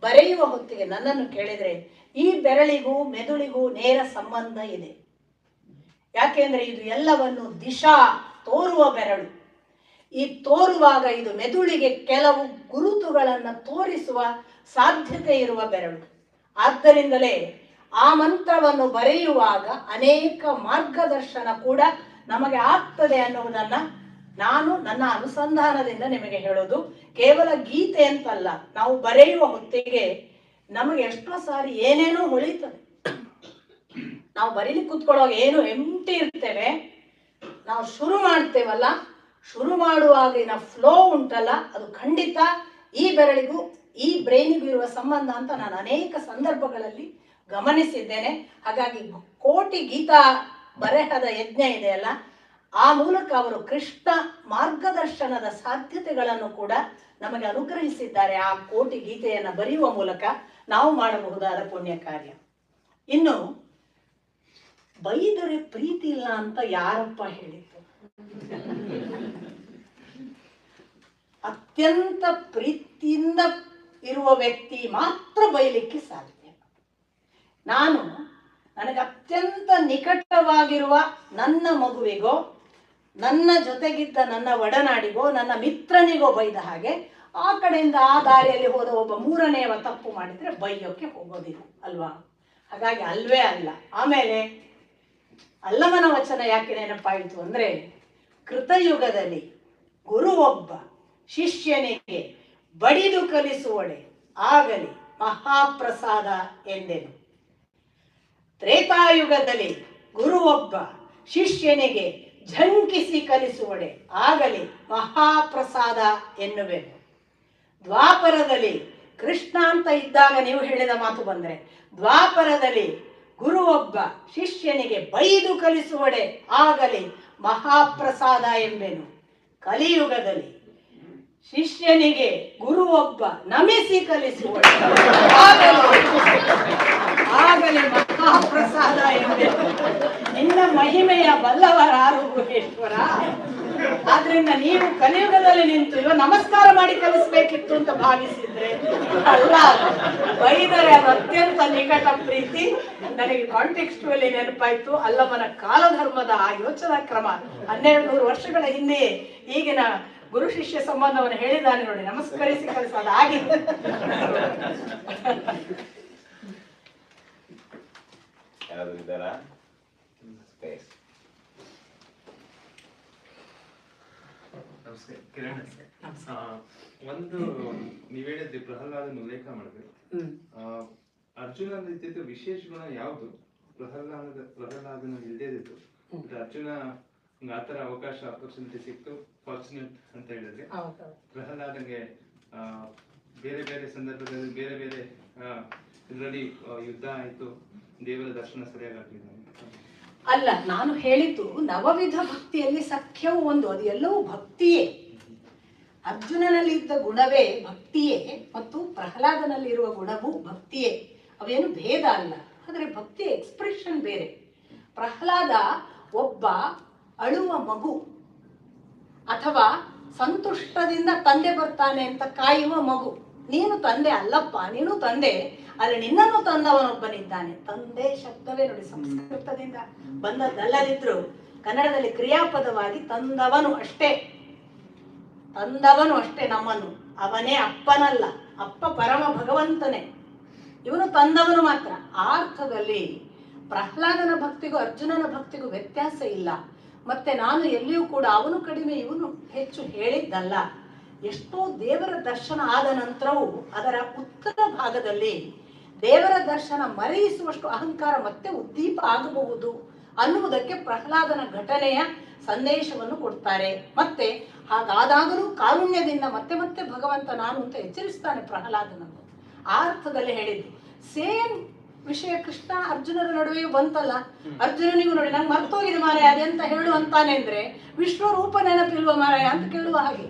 Speaker 2: ಬರೆಯುವ ಹೊತ್ತಿಗೆ ನನ್ನನ್ನು ಕೇಳಿದರೆ, ಈ ಬೆರಳಿಗೂ ಮೆದುಳಿಗೂ ನೇರ ಸಂಬಂಧ ಇದೆ. ಯಾಕೆಂದ್ರೆ ಇದು ಎಲ್ಲವನ್ನು ದಿಶಾ ತೋರುವ ಬೆರಳು. ಈ ತೋರುವಾಗ ಇದು ಮೆದುಳಿಗೆ ಕೆಲವು ಗುರುತುಗಳನ್ನು ತೋರಿಸುವ ಸಾಧ್ಯತೆ ಇರುವ ಬೆರಳು. ಆದ್ದರಿಂದಲೇ ಆ ಮಂತ್ರವನ್ನು ಬರೆಯುವಾಗ ಅನೇಕ ಮಾರ್ಗದರ್ಶನ ಕೂಡ ನಮಗೆ ಆಗ್ತದೆ ಅನ್ನುವುದನ್ನು ನಾನು ನನ್ನ ಅನುಸಂಧಾನದಿಂದ ನಿಮಗೆ ಹೇಳೋದು. ಕೇವಲ ಗೀತೆ ಅಂತಲ್ಲ, ನಾವು ಬರೆಯುವ ಹೊತ್ತಿಗೆ ನಮಗೆ ಎಷ್ಟೋ ಸಾರಿ ಏನೇನೋ ಹೊಳಿತದೆ. ನಾವು ಬರೀಲಿಕ್ಕೆ ಕೂತ್ಕೊಳ್ಳೋವಾಗ ಏನು ಎಂಟಿ ಇರ್ತೇವೆ, ನಾವು ಶುರು ಮಾಡ್ತೇವಲ್ಲ ಶುರು ಮಾಡುವಾಗಿನ ಫ್ಲೋ ಉಂಟಲ್ಲ, ಅದು ಖಂಡಿತ ಈ ಬೆರಳಿಗೂ, ಈ ಬ್ರೈನಿಗೂ ಇರುವ ಸಂಬಂಧ ಅಂತ ನಾನು ಅನೇಕ ಸಂದರ್ಭಗಳಲ್ಲಿ ಗಮನಿಸಿದ್ದೇನೆ. ಹಾಗಾಗಿ ಕೋಟಿ ಗೀತಾ ಬರೆಹದ ಯಜ್ಞ ಇದೆಯಲ್ಲ ಆ ಮೂಲಕ ಅವರು ಕೃಷ್ಣ ಮಾರ್ಗದರ್ಶನದ ಸಾಧ್ಯತೆಗಳನ್ನು ಕೂಡ ನಮಗೆ ಅನುಗ್ರಹಿಸಿದ್ದಾರೆ. ಆ ಕೋಟಿ ಗೀತೆಯನ್ನು ಬರೆಯುವ ಮೂಲಕ ನಾವು ಮಾಡಬಹುದಾದ ಪುಣ್ಯ ಕಾರ್ಯ. ಇನ್ನು, ಬೈದರೆ ಪ್ರೀತಿ ಇಲ್ಲ ಅಂತ ಯಾರಪ್ಪ ಹೇಳಿದ್ದು? ಅತ್ಯಂತ ಪ್ರೀತಿಯಿಂದ ಇರುವ ವ್ಯಕ್ತಿ ಮಾತ್ರ ಬಯಲಿಕ್ಕೆ ಸಾಧ್ಯ. ನಾನು ನನಗೆ ಅತ್ಯಂತ ನಿಕಟವಾಗಿರುವ ನನ್ನ ಮಗುವಿಗೋ, ನನ್ನ ಜೊತೆಗಿದ್ದ ನನ್ನ ಒಡನಾಡಿಗೋ, ನನ್ನ ಮಿತ್ರನಿಗೋ ಬೈದ ಹಾಗೆ ಆ ಕಡೆಯಿಂದ ಆ ದಾರಿಯಲ್ಲಿ ಹೋದ ಒಬ್ಬ ಮೂರನೆಯವ ತಪ್ಪು ಮಾಡಿದ್ರೆ ಬೈಯೋಕ್ಕೆ ಹೋಗೋದಿಲ್ಲ, ಅಲ್ವಾ? ಹಾಗಾಗಿ ಅಲ್ವೇ ಅಲ್ಲ. ಆಮೇಲೆ ಅಲ್ಲಮನ ವಚನ ಯಾಕೆ ನೆನಪಾಯಿತು ಅಂದರೆ ಕೃತಯುಗದಲ್ಲಿ ಗುರು ಒಬ್ಬ ಶಿಷ್ಯನಿಗೆ ಬಡಿದು ಕಲಿಸುವಡೆ ಆಗಲಿ ಮಹಾಪ್ರಸಾದ ಎಂದೆನು. ತ್ರೇತಾಯುಗದಲ್ಲಿ ಒಬ್ಬ ಶಿಷ್ಯನಿಗೆ ಝಂಕಿಸಿ ಕಲಿಸುವಡೆ ಆಗಲಿ ಮಹಾಪ್ರಸಾದ ಎನ್ನುವೆನು. ದ್ವಾಪರದಲ್ಲಿ ಕೃಷ್ಣ ಅಂತ ಇದ್ದಾಗ ನೀವು ಹೇಳಿದ ಮಾತು ಬಂದ್ರೆ ದ್ವಾಪರದಲ್ಲಿ ಗುರು ಒಬ್ಬ ಶಿಷ್ಯನಿಗೆ ಬೈದು ಕಲಿಸುವಡೆ ಆಗಲಿ ಮಹಾಪ್ರಸಾದ ಎಂಬೆನು. ಕಲಿಯುಗದಲ್ಲಿ ಶಿಷ್ಯನಿಗೆ ಗುರು ಒಬ್ಬ ನಮಿಸಿ ಕಲಿಸುವ ಆಗಲೇ ಮಹಾಪ್ರಸಾದ ಎಂದೆ. ನಿನ್ನ ಮಹಿಮೆಯ ಬಲ್ಲವರಾರು ಗುಹೇಶ್ವರ. ಆದ್ರಿಂದ ನೀವು ಕಲಿಯುಗದಲ್ಲಿ ನಿಂತು ಇವ ನಮಸ್ಕಾರ ಮಾಡಿ ಕಲಿಸ್ಬೇಕಿತ್ತು ಅಂತ ಭಾವಿಸಿದ್ರೆ ಅಲ್ಲ. ಬೈದರೆ ಅದು ಅತ್ಯಂತ ನಿಕಟ ಪ್ರೀತಿ. ನನಗೆ ಕಾಂಟೆಕ್ಸ್ಟುವಲ್ಲಿ ನೆನಪಾಯ್ತು. ಅಲ್ಲಮನ ಕಾಲಧರ್ಮದ ಆ ಯೋಚನಾ ಕ್ರಮ. ಹನ್ನೆರಡು ನೂರು ವರ್ಷಗಳ ಹಿಂದೆಯೇ ಈಗಿನ ಗುರು ಶಿಷ್ಯ ಸಂಬಂಧವನ್ನು ಹೇಳಿದ್ದಾನೆ ನೋಡಿ ನಮಸ್ಕರಿಸಿ ಕಲಿಸೋದು ಆಗಿದೆ
Speaker 10: ನಮಸ್ಕಾರ ಕಿರಣ್. ಒಂದು ನೀವ್ ಹೇಳಿದ್ರಿ ಪ್ರಹ್ಲಾದನ ಉಲ್ಲೇಖ
Speaker 2: ಮಾಡಬೇಕು.
Speaker 10: ಆ, ಅರ್ಜುನನ ಇದ್ದಿದ್ದು ವಿಶೇಷ ಗುಣ ಯಾವುದು? ಪ್ರಹ್ಲಾದ ಪ್ರಹ್ಲಾದನ ಇಲ್ದೇದಿತ್ತು ಇದ್ದು ಅರ್ಜುನ ಆತರ ಅವಕಾಶ ಆಪರ್ಚುನಿಟಿ ಸಿಕ್ತು. ಫಾರ್ಚುನೇಟ್ ಅಂತ ಹೇಳಿದ್ರಿ. ಪ್ರಹ್ಲಾದಂಗೆ ಬೇರೆ ಬೇರೆ ಸಂದರ್ಭದಲ್ಲಿ ಬೇರೆ ಬೇರೆ ಇದರಲ್ಲಿ ಯುದ್ಧ ಆಯ್ತು. ದೇವರ ದರ್ಶನ ಸರಿಯಾಗಿ ಆಗ್ಲಿಲ್ಲ.
Speaker 2: ಅಲ್ಲ ನಾನು ಹೇಳಿದ್ದು ನವವಿಧ ಭಕ್ತಿಯಲ್ಲಿ ಸಖ್ಯವು ಒಂದು ಅದು ಎಲ್ಲವೂ ಭಕ್ತಿಯೇ. ಅರ್ಜುನನಲ್ಲಿ ಇದ್ದ ಗುಣವೇ ಭಕ್ತಿಯೇ ಮತ್ತು ಪ್ರಹ್ಲಾದನಲ್ಲಿರುವ ಗುಣವೂ ಭಕ್ತಿಯೇ. ಅವೇನು ಭೇದ ಅಲ್ಲ ಆದರೆ ಭಕ್ತಿ ಎಕ್ಸ್ಪ್ರೆಷನ್ ಬೇರೆ. ಪ್ರಹ್ಲಾದ ಒಬ್ಬ ಅಳುವ ಮಗು. ಅಥವಾ ಸಂತುಷ್ಟದಿಂದ ತಂದೆ ಬರ್ತಾನೆ ಅಂತ ಕಾಯುವ ಮಗು. ನೀನು ತಂದೆ ಅಲ್ಲಪ್ಪ, ನೀನು ತಂದೆ. ಆದರೆ ನಿನ್ನನ್ನು ತಂದವನೊಬ್ಬನಿದ್ದಾನೆ. ತಂದೆ ಶಬ್ದವೇ ನೋಡಿ ಸಂಸ್ಕೃತದಿಂದ. ಬಂದದ್ದಲ್ಲದಿದ್ರು ಕನ್ನಡದಲ್ಲಿ ಕ್ರಿಯಾಪದವಾಗಿ ತಂದವನು ಅಷ್ಟೇ. ತಂದವನು ಅಷ್ಟೇ ನಮ್ಮನ್ನು. ಅವನೇ ಅಪ್ಪನಲ್ಲ, ಅಪ್ಪ ಪರಮ ಭಗವಂತನೇ. ಇವನು ತಂದವನು ಮಾತ್ರ. ಆ ಅರ್ಥದಲ್ಲಿ ಪ್ರಹ್ಲಾದನ ಭಕ್ತಿಗೂ ಅರ್ಜುನನ ಭಕ್ತಿಗೂ ವ್ಯತ್ಯಾಸ ಇಲ್ಲ. ಮತ್ತೆ ನಾನು ಎಲ್ಲಿಯೂ ಕೂಡ ಅವನು ಕಡಿಮೆ, ಇವನು ಹೆಚ್ಚು ಹೇಳಿದ್ದಲ್ಲ. ಎಷ್ಟೋ ದೇವರ ದರ್ಶನ ಆದ ನಂತರವೂ ಅದರ ಉತ್ತರ ಭಾಗದಲ್ಲಿ ದೇವರ ದರ್ಶನ ಮರೆಯಿಸುವಷ್ಟು ಅಹಂಕಾರ ಮತ್ತೆ ಉದ್ದೀಪ ಆಗಬಹುದು ಅನ್ನುವುದಕ್ಕೆ ಪ್ರಹ್ಲಾದನ ಘಟನೆಯ ಸಂದೇಶವನ್ನು ಕೊಡ್ತಾರೆ. ಮತ್ತೆ ಹಾಗಾದಾಗಲೂ ಕಾರುಣ್ಯದಿಂದ ಮತ್ತೆ ಮತ್ತೆ ಭಗವಂತ ನಾನು ಅಂತ ಎಚ್ಚರಿಸ್ತಾನೆ ಪ್ರಹ್ಲಾದನನ್ನು. ಆ ಅರ್ಥದಲ್ಲಿ ಹೇಳಿದ್ದು ಸೇಮ್ ವಿಷಯ ಕೃಷ್ಣ ಅರ್ಜುನರ ನಡುವೆ ಬಂತಲ್ಲ? ಅರ್ಜುನನಿಗೂ ನೋಡಿ ನಂಗೆ ಮರ್ತೋಗಿದೆ ಮಾರಾಯ ಅದೆಂತ ಹೇಳು ಅಂತಾನೆ ಅಂದ್ರೆ ವಿಶ್ವರೂಪ ನೆನಪಿಲ್ವ ಮಾರಾಯ ಅಂತ ಕೇಳುವ ಹಾಗೆ.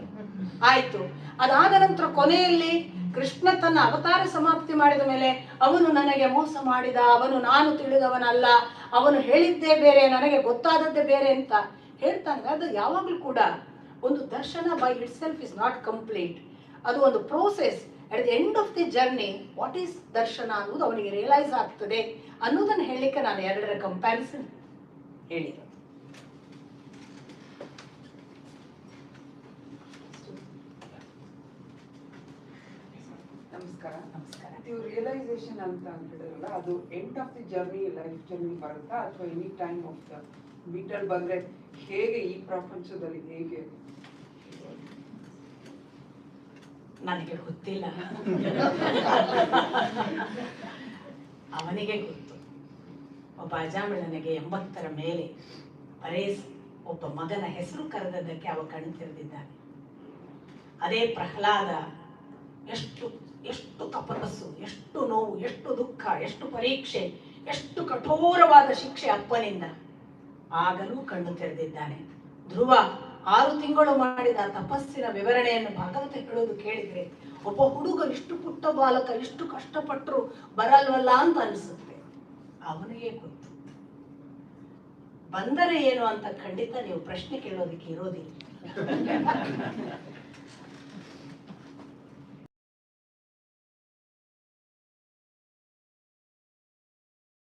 Speaker 2: ಆಯ್ತು. ಅದಾದ ನಂತರ ಕೊನೆಯಲ್ಲಿ ಕೃಷ್ಣ ತನ್ನ ಅವತಾರ ಸಮಾಪ್ತಿ ಮಾಡಿದ ಮೇಲೆ ಅವನು ನನಗೆ ಮೋಸ ಮಾಡಿದ, ಅವನು ನಾನು ತಿಳಿದವನಲ್ಲ, ಅವನು ಹೇಳಿದ್ದೇ ಬೇರೆ, ನನಗೆ ಗೊತ್ತಾದದ್ದೇ ಬೇರೆ ಅಂತ ಹೇಳ್ತಾನೆ. ಅದು ಯಾವಾಗಲೂ ಕೂಡ ಒಂದು ದರ್ಶನ by itself is not complete ಅದು ಒಂದು process at the end of the journey what is darshana ಅನ್ನೋದು ಅವನಿಗೆ ರಿಯಲೈಸ್ ಆಗ್ತದೆ ಅನ್ನೋದನ್ನು ಹೇಳಲಿಕ್ಕೆ ನಾನು ಎರಡರ ಕಂಪ್ಯಾರಿಸನ್ ಹೇಳಿರೋದು.
Speaker 11: ನಮಸ್ಕಾರ.
Speaker 2: ನಮಸ್ಕಾರ
Speaker 11: ನೀವು ರಿಯಲೈಸೇಷನ್ ಅಂತ ಹೇಳಿದ್ರಲ್ಲ ಅದು end of the journey life journey ಬರುತ್ತಾ ಅಥವಾ any time of the meter ಬಂದ್ರೆ ಹೇಗೆ ಈ ಪ್ರಪಂಚದಲ್ಲಿ ಹೇಗೆ
Speaker 2: ನನಗೆ ಗೊತ್ತಿಲ್ಲ. ಅವನಿಗೆ ಗೊತ್ತು. ಒಬ್ಬ ಅಜಾಮಿಳನಿಗೆ ಎಂಬತ್ತರ ಮೇಲೆ ಪರೇಸ್ ಒಬ್ಬ ಮಗನ ಹೆಸರು ಕರೆದದ್ದಕ್ಕೆ ಅವ ಕಣ್ಣು ತೆರೆದಿದ್ದಾನೆ. ಅದೇ ಪ್ರಹ್ಲಾದ ಎಷ್ಟು ಎಷ್ಟು ತಪಸ್ಸು, ಎಷ್ಟು ನೋವು, ಎಷ್ಟು ದುಃಖ, ಎಷ್ಟು ಪರೀಕ್ಷೆ, ಎಷ್ಟು ಕಠೋರವಾದ ಶಿಕ್ಷೆ ಅಪ್ಪನಿಂದ. ಆಗಲೂ ಕಣ್ಣು ತೆರೆದಿದ್ದಾನೆ. ಧ್ರುವ ಆರು ತಿಂಗಳು ಮಾಡಿದ ತಪಸ್ಸಿನ ವಿವರಣೆಯನ್ನು ಭಾಗವತ ಹೇಳೋದು ಕೇಳಿದ್ರೆ ಒಬ್ಬ ಹುಡುಗ ಇಷ್ಟು ಪುಟ್ಟ ಬಾಲಕ, ಇಷ್ಟು ಕಷ್ಟಪಟ್ಟರು ಬರಲ್ವಲ್ಲ ಅಂತ ಅನಿಸುತ್ತೆ. ಅವನಿಗೆ ಗೊತ್ತು. ಬಂದರೆ ಏನು ಅಂತ ಖಂಡಿತ ನೀವು ಪ್ರಶ್ನೆ ಕೇಳೋದಕ್ಕೆ ಇರೋದಿಲ್ಲ.